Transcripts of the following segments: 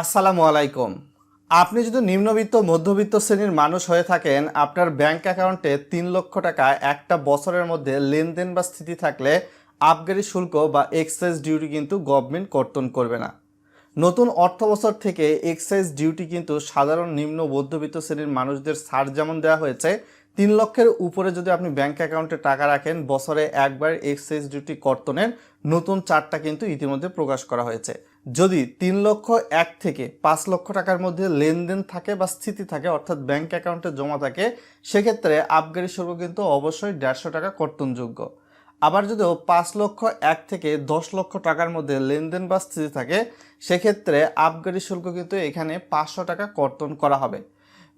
আসসালামু আলাইকুম। আপনি যদি নিম্নবিত্ত, মধ্যবিত্ত শ্রেণির মানুষ হয়ে থাকেন, আপনার ব্যাংক অ্যাকাউন্টে তিন লক্ষ টাকা একটা বছরের মধ্যে লেনদেন বা স্থিতি থাকলে আবগারি শুল্ক বা এক্সাইজ ডিউটি কিন্তু গভর্নমেন্ট কর্তন করবে না। নতুন অর্থ বছর থেকে এক্সাইজ ডিউটি কিন্তু সাধারণ নিম্ন, মধ্যবিত্ত শ্রেণির মানুষদের ছাড় যেমন দেওয়া হয়েছে, তিন লক্ষের উপরে যদি আপনি ব্যাংক অ্যাকাউন্টে টাকা রাখেন, বছরে একবার এক্সাইজ ডিউটি কর্তনের নতুন চারটা কিন্তু ইতিমধ্যে প্রকাশ করা হয়েছে। যদি তিন লক্ষ এক থেকে পাঁচ লক্ষ টাকার মধ্যে লেনদেন থাকে বা স্থিতি থাকে, অর্থাৎ ব্যাংক অ্যাকাউন্টে জমা থাকে, সেক্ষেত্রে আবগারি শুল্ক কিন্তু অবশ্যই দেড়শো টাকা কর্তনযোগ্য। আবার যদিও পাঁচ লক্ষ এক থেকে দশ লক্ষ টাকার মধ্যে লেনদেন বা স্থিতি থাকে, সেক্ষেত্রে আবগারি শুল্ক কিন্তু এখানে পাঁচশো টাকা কর্তন করা হবে।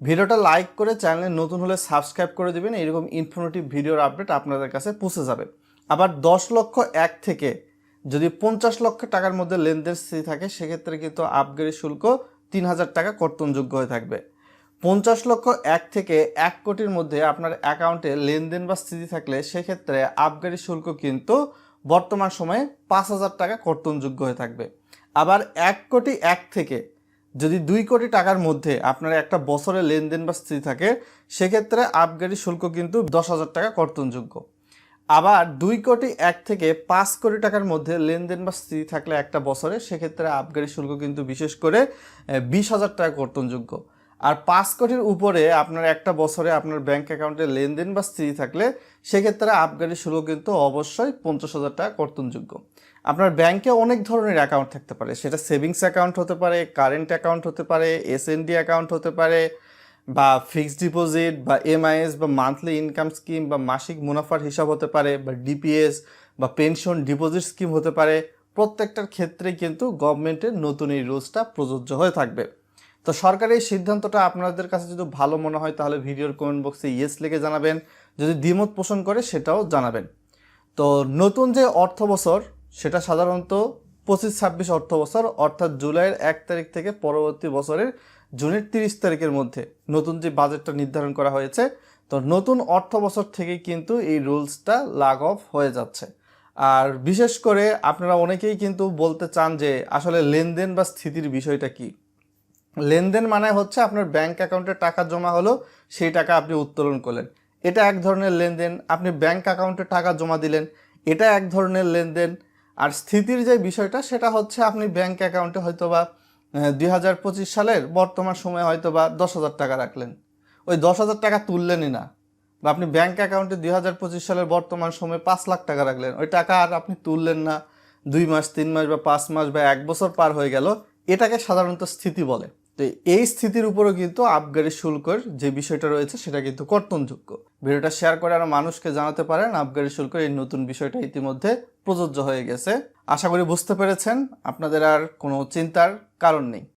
ভিডিওটা লাইক করে চ্যানেলে নতুন হলে সাবস্ক্রাইব করে দেবেন এরকম ইনফরমেটিভ ভিডিওর আপডেট আপনাদের কাছে পৌঁছে যাবে। আবার দশ লক্ষ এক থেকে যদি পঞ্চাশ লক্ষ টাকার মধ্যে লেনদেন স্থিতি থাকে, সেক্ষেত্রে কিন্তু আবগারি শুল্ক তিন হাজার টাকা কর্তনযোগ্য হয়ে থাকবে। পঞ্চাশ লক্ষ এক থেকে এক কোটির মধ্যে আপনার অ্যাকাউন্টে লেনদেন বা স্থিতি থাকলে, সেক্ষেত্রে আবগারি শুল্ক কিন্তু বর্তমান সময়ে পাঁচ হাজার টাকা কর্তনযোগ্য হয়ে থাকবে। আবার এক কোটি এক থেকে যদি দুই কোটি টাকার মধ্যে আপনার একটা বছরে লেনদেন বা স্থিতি থাকে, সেক্ষেত্রে আবগারি শুল্ক কিন্তু দশ হাজার টাকা কর্তনযোগ্য। আবার দুই কোটি এক থেকে পাঁচ কোটি টাকার মধ্যে লেনদেন বা স্থিতি থাকলে একটা বছরে সেক্ষেত্রে আবগারি শুল্ক কিন্তু বিশেষ করে বিশ হাজার টাকা কর্তনযোগ্য। আর পাঁচ কোটির উপরে আপনার একটা বছরে আপনার ব্যাংক অ্যাকাউন্টে লেনদেন বা স্থিতি থাকলে সেক্ষেত্রে আবগারি শুল্ক কিন্তু অবশ্যই পঞ্চাশ হাজার টাকা কর্তনযোগ্য। আপনার ব্যাংকে অনেক ধরনের অ্যাকাউন্ট থাকতে পারে। সেটা সেভিংস অ্যাকাউন্ট হতে পারে কারেন্ট অ্যাকাউন্ট হতে পারে এসএনডি অ্যাকাউন্ট হতে পারে বা ফিক্সড ডিপোজিট বা এমআইএস বা মান্থলি ইনকাম স্কিম বা মাসিক মুনাফার হিসাব হতে পারে বা ডিপিএস বা পেনশন ডিপোজিট স্কিম হতে পারে, প্রত্যেকটার ক্ষেত্রে কিন্তু গভর্নমেন্টের নতুন এই রুলসটা প্রযোজ্য হয়ে থাকবে। তো সরকারের এই সিদ্ধান্তটা আপনাদের কাছে যদি ভালো মনে হয়, তাহলে ভিডিওর কমেন্ট বক্সে ইয়েস লিখে জানাবেন। যদি দ্বিমত পোষণ করে, সেটাও জানাবেন। তো নতুন যে অর্থ বছর সেটা সাধারণত পঁচিশ, ছাব্বিশ অর্থ বছর, অর্থাৎ জুলাইয়ের এক তারিখ থেকে পরবর্তী বছরের জুনের তিরিশ তারিখের মধ্যে নতুন যে বাজেটটা নির্ধারণ করা হয়েছে, তো নতুন অর্থ বছর থেকেই কিন্তু এই রুলসটা লাগ অফ হয়ে যাচ্ছে। আর বিশেষ করে আপনারা অনেকেই কিন্তু বলতে চান যে আসলে লেনদেন বা স্থিতির বিষয়টা কি? লেনদেন মানে হচ্ছে আপনার ব্যাংক অ্যাকাউন্টে টাকা জমা হলো, সেই টাকা আপনি উত্তোলন করলেন। এটা এক ধরনের লেনদেন, আপনি ব্যাংক অ্যাকাউন্টে টাকা জমা দিলেন, এটা এক ধরনের লেনদেন আর স্থিতির যে বিষয়টা, সেটা হচ্ছে আপনি ব্যাংক অ্যাকাউন্টে হয়তো বা দুই হাজার পঁচিশ সালের বর্তমান সময়ে হয়তো বা দশ হাজার টাকা রাখলেন। ওই দশ হাজার টাকা তুললেনই না। বা আপনি ব্যাংক অ্যাকাউন্টে দুই হাজার পঁচিশ সালের বর্তমান সময়ে পাঁচ লাখ টাকা রাখলেন। ওই টাকা আর আপনি তুললেন না। দুই মাস, তিন মাস বা পাঁচ মাস বা এক বছর পার হয়ে গেল। এটাকে সাধারণত স্থিতি বলে। তো এই স্থিতির উপরও কিন্তু আবগারি শুল্কর যে বিষয়টা রয়েছে, সেটা কিন্তু কর্তনযোগ্য। ভিডিওটা শেয়ার করে আরও মানুষকে জানাতে পারেন আবগারি শুল্কর এই নতুন বিষয়টা ইতিমধ্যে প্রযোজ্য হয়ে গেছে। আশা করি বুঝতে পেরেছেন। আপনাদের আর কোনো চিন্তার কারণ নেই।